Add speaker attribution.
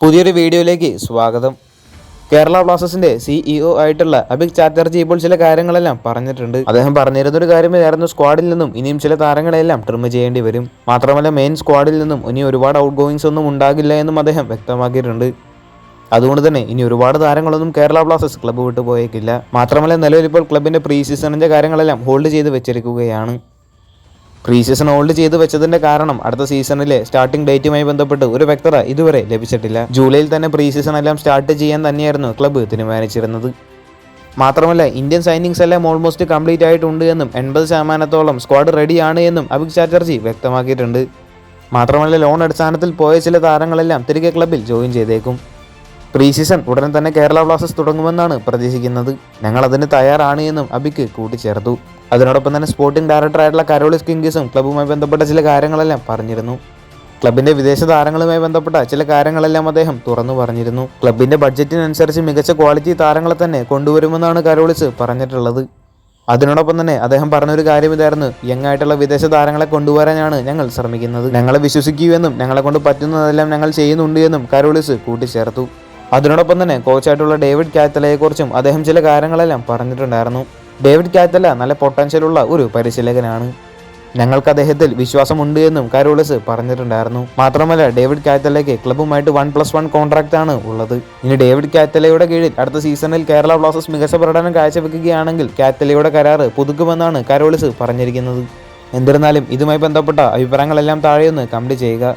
Speaker 1: പുതിയൊരു വീഡിയോയിലേക്ക് സ്വാഗതം. കേരള ബ്ലാസ്റ്റേഴ്സിന്റെ സിഇഒ ആയിട്ടുള്ള അഭിക് ചാറ്റർജി ഇപ്പോൾ ചില കാര്യങ്ങളെല്ലാം പറഞ്ഞിട്ടുണ്ട്. അദ്ദേഹം പറഞ്ഞിരുന്ന ഒരു കാര്യം കാര്യമായിരുന്നു സ്ക്വാഡിൽ നിന്നും ഇനിയും ചില താരങ്ങളെല്ലാം ട്രിം ചെയ്യേണ്ടി വരും. മാത്രമല്ല മെയിൻ സ്ക്വാഡിൽ നിന്നും ഇനി ഒരുപാട് ഔട്ട് ഗോയിങ്സ് ഒന്നും ഉണ്ടാകില്ല എന്നും അദ്ദേഹം വ്യക്തമാക്കിയിട്ടുണ്ട്. അതുകൊണ്ട് തന്നെ ഇനി ഒരുപാട് താരങ്ങളൊന്നും കേരള ബ്ലാസ്റ്റേഴ്സ് ക്ലബ്ബ് വിട്ടു പോയേക്കില്ല. മാത്രമല്ല നിലവിൽ ഇപ്പോൾ ക്ലബിന്റെ പ്രീ സീസണിന്റെ കാര്യങ്ങളെല്ലാം ഹോൾഡ് ചെയ്ത് വെച്ചിരിക്കുകയാണ്. പ്രീ സീസൺ ഹോൾഡ് ചെയ്ത് വെച്ചതിന്റെ കാരണം അടുത്ത സീസണിലെ സ്റ്റാർട്ടിംഗ് ഡേറ്റുമായി ബന്ധപ്പെട്ട് ഒരു വ്യക്തത ഇതുവരെ ലഭിച്ചിട്ടില്ല. ജൂലൈയിൽ തന്നെ പ്രീ സീസൺ എല്ലാം സ്റ്റാർട്ട് ചെയ്യാൻ തന്നെയായിരുന്നു ക്ലബ്ബ് തീരുമാനിച്ചിരുന്നത്. മാത്രമല്ല ഇന്ത്യൻ സൈനിങ്സ് എല്ലാം ഓൾമോസ്റ്റ് കംപ്ലീറ്റ് ആയിട്ടുണ്ട് എന്നും എൺപത് ശതമാനത്തോളം സ്ക്വാഡ് റെഡിയാണ് എന്നും അഭിക് ചാറ്റർജി വ്യക്തമാക്കിയിട്ടുണ്ട്. മാത്രമല്ല ലോൺ അടിസ്ഥാനത്തിൽ പോയ ചില താരങ്ങളെല്ലാം തിരികെ ക്ലബ്ബിൽ ജോയിൻ ചെയ്തേക്കും. പ്രീ സീസൺ ഉടനെ തന്നെ കേരള ബ്ലാസ്റ്റേഴ്സ് തുടങ്ങുമെന്നാണ് പ്രതീക്ഷിക്കുന്നത്. ഞങ്ങൾ അതിന് തയ്യാറാണ് എന്നും അബിക്ക് കൂട്ടിച്ചേർത്തു. അതിനോടൊപ്പം തന്നെ സ്പോർട്ടിംഗ് ഡയറക്ടറായിട്ടുള്ള കരോളിസ് കിങ്കിസും ക്ലബ്ബുമായി ബന്ധപ്പെട്ട ചില കാര്യങ്ങളെല്ലാം പറഞ്ഞിരുന്നു. ക്ലബിന്റെ വിദേശ താരങ്ങളുമായി ബന്ധപ്പെട്ട ചില കാര്യങ്ങളെല്ലാം അദ്ദേഹം തുറന്നു പറഞ്ഞിരുന്നു. ക്ലബിന്റെ ബഡ്ജറ്റിനനുസരിച്ച് മികച്ച ക്വാളിറ്റി താരങ്ങളെ തന്നെ കൊണ്ടുവരുമെന്നാണ് കരോളിസ് പറഞ്ഞിട്ടുള്ളത്. അതിനോടൊപ്പം തന്നെ അദ്ദേഹം പറഞ്ഞൊരു കാര്യം ഇതായിരുന്നു യങ്ങായിട്ടുള്ള വിദേശ താരങ്ങളെ കൊണ്ടുവരാനാണ് ഞങ്ങൾ ശ്രമിക്കുന്നത്. ഞങ്ങളെ വിശ്വസിക്കൂ എന്നും ഞങ്ങളെ കൊണ്ട് പറ്റുന്നതെല്ലാം ഞങ്ങൾ ചെയ്യുന്നുണ്ട് എന്നും കരോളിസ് കൂട്ടിച്ചേർത്തു. അതിനോടൊപ്പം തന്നെ കോച്ചായിട്ടുള്ള ഡേവിഡ് കാത്തലയെക്കുറിച്ചും അദ്ദേഹം ചില കാര്യങ്ങളെല്ലാം പറഞ്ഞിട്ടുണ്ടായിരുന്നു. ഡേവിഡ് കാത്തല നല്ല പൊട്ടൻഷ്യലുള്ള ഒരു പരിശീലകനാണ്. ഞങ്ങൾക്ക് അദ്ദേഹത്തിൽ വിശ്വാസമുണ്ട് എന്നും കരോളിസ് പറഞ്ഞിട്ടുണ്ടായിരുന്നു. മാത്രമല്ല ഡേവിഡ് കാത്തലയ്ക്ക് ക്ലബ്ബുമായിട്ട് വൺ പ്ലസ് വൺ കോൺട്രാക്റ്റ് ആണ് ഉള്ളത്. ഇനി ഡേവിഡ് കാത്തലയുടെ കീഴിൽ അടുത്ത സീസണിൽ കേരള ബ്ലാസ്റ്റേഴ്സ് മികച്ച പ്രകടനം കാഴ്ചവെക്കുകയാണെങ്കിൽ കാത്തലയുടെ കരാറ് പുതുക്കുമെന്നാണ് കരോളിസ് പറഞ്ഞിരിക്കുന്നത്. എന്നിരുന്നാലും ഇതുമായി ബന്ധപ്പെട്ട അഭിപ്രായങ്ങളെല്ലാം താഴെയൊന്ന് കമന്റ് ചെയ്യുക.